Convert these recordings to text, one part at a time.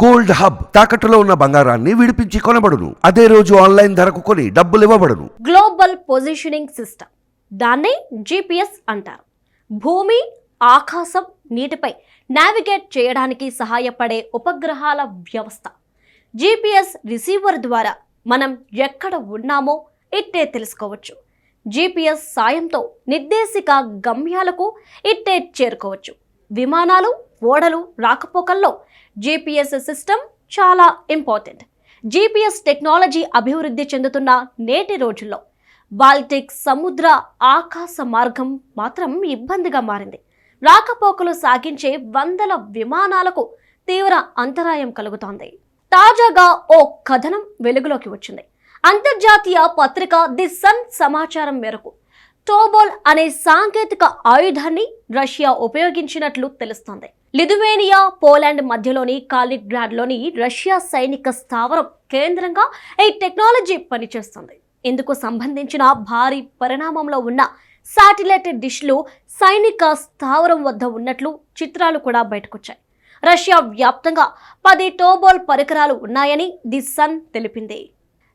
Gold hub తాకట్టులో ఉన్న బంగారాన్ని విడిపించి కొనబడును. అదే రోజు ఆన్లైన్ ధరకు కొని డబ్బులు ఇవ్వబడును. Global positioning system. దాన్నే జిపిఎస్ అంటారు. భూమి ఆకాశం నీటిపై నావిగేట్ చేయడానికి సహాయపడే ఉపగ్రహాల వ్యవస్థ. జీపీఎస్ రిసీవర్ ద్వారా మనం ఎక్కడ ఉన్నామో ఇట్టే తెలుసుకోవచ్చు. జీపీఎస్ సాయంతో నిర్దేశిక గమ్యాలకు ఇట్టే చేరుకోవచ్చు. విమానాలు ఓడలు రాకపోకల్లో జీపీఎస్ సిస్టమ్ చాలా ఇంపార్టెంట్. జీపీఎస్ టెక్నాలజీ అభివృద్ధి చెందుతున్న నేటి రోజుల్లో బాల్టిక్ సముద్ర ఆకాశ మార్గం మాత్రం ఇబ్బందిగా మారింది. రాకపోకలు సాగించే వందల విమానాలకు తీవ్ర అంతరాయం కలుగుతోంది. తాజాగా ఓ కథనం వెలుగులోకి వచ్చింది. అంతర్జాతీయ పత్రిక ది సన్ సమాచారం మేరకు టోబోల్ అనే సాంకేతిక ఆయుధాన్ని రష్యా ఉపయోగించినట్లు తెలుస్తోంది. లిథువేనియా పోలాండ్ మధ్యలోని కాలిగ్రాడ్లోని రష్యా సైనిక స్థావరం కేంద్రంగా ఈ టెక్నాలజీ పనిచేస్తుంది. ఇందుకు సంబంధించిన భారీ పరిణామంలో ఉన్న శాటిలైట్ డిష్లు సైనిక స్థావరం వద్ద ఉన్నట్లు చిత్రాలు కూడా బయటకొచ్చాయి. రష్యా వ్యాప్తంగా పది టోబోల్ పరికరాలు ఉన్నాయని ది సన్ తెలిపింది.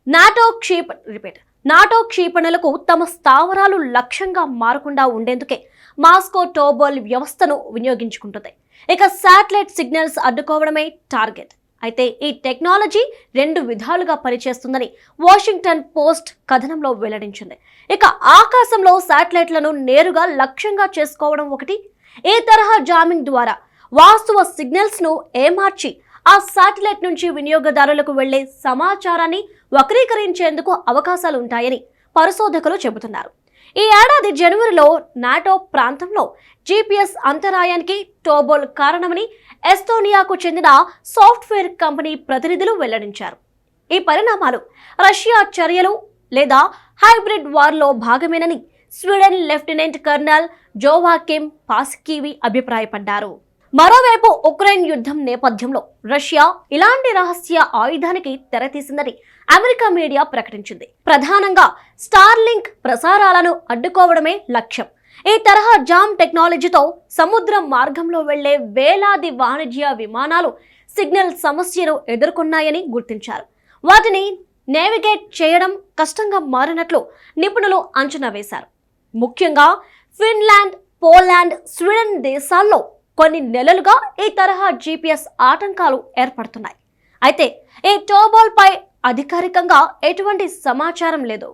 నాటో క్షీప్ రిపీట్. నాటో క్షిపణులకు తమ స్థావరాలు లక్ష్యంగా మారకుండా ఉండేందుకే మాస్కో టోబోల్ వ్యవస్థను వినియోగించుకుంటుంది. ఇక శాటిలైట్ సిగ్నల్స్ అడ్డుకోవడమే టార్గెట్. అయితే ఈ టెక్నాలజీ రెండు విధాలుగా పనిచేస్తుందని వాషింగ్టన్ పోస్ట్ కథనంలో వెల్లడించింది. ఇక ఆకాశంలో శాటిలైట్లను నేరుగా లక్ష్యంగా చేసుకోవడం ఒకటి ఈ తరహా జామింగ్ ద్వారా వాస్తవ సిగ్నల్స్ను ఏమార్చి ఆ శాటిలైట్ నుంచి వినియోగదారులకు వెళ్ళే సమాచారాన్ని వక్రీకరించేందుకు అవకాశాలు ఉంటాయని పరిశోధకులు చెబుతున్నారు. ఈ ఏడాది జనవరిలో నాటో ప్రాంతంలో జీపీఎస్ అంతరాయానికి టోబోల్ కారణమని ఎస్తోనియాకు చెందిన సాఫ్ట్వేర్ కంపెనీ ప్రతినిధులు వెల్లడించారు. ఈ పరిణామాలు రష్యా చర్యలు లేదా హైబ్రిడ్ వార్లో భాగమేనని Sweden lieutenant colonel Joakim Paskivi అభిప్రాయపడ్డారు. మరోవైపు ఉక్రెయిన్ యుద్ధం నేపథ్యంలో రష్యా ఇలాంటి రహస్య ఆయుధానికి తెరతీసిందని అమెరికా మీడియా ప్రకటించింది. ప్రధానంగా స్టార్లింక్ ప్రసారాలను అడ్డుకోవడమే లక్ష్యం. ఈ తరహా జామ్ టెక్నాలజీతో సముద్ర మార్గంలో వెళ్ళే వేలాది వాణిజ్య విమానాలు సిగ్నల్ సమస్యను ఎదుర్కొన్నాయని గుర్తించారు. వాటిని నేవిగేట్ చేయడం కష్టంగా మారినట్లు నిపుణులు అంచనా వేశారు. ముఖ్యంగా ఫిన్లాండ్ పోలాండ్ స్వీడన్ దేశాల్లో కొన్ని నెలలుగా ఈ తరహా జీపీఎస్ ఆటంకాలు ఏర్పడుతున్నాయి. అయితే ఈ టోబోల్పై అధికారికంగా ఎటువంటి సమాచారం లేదు.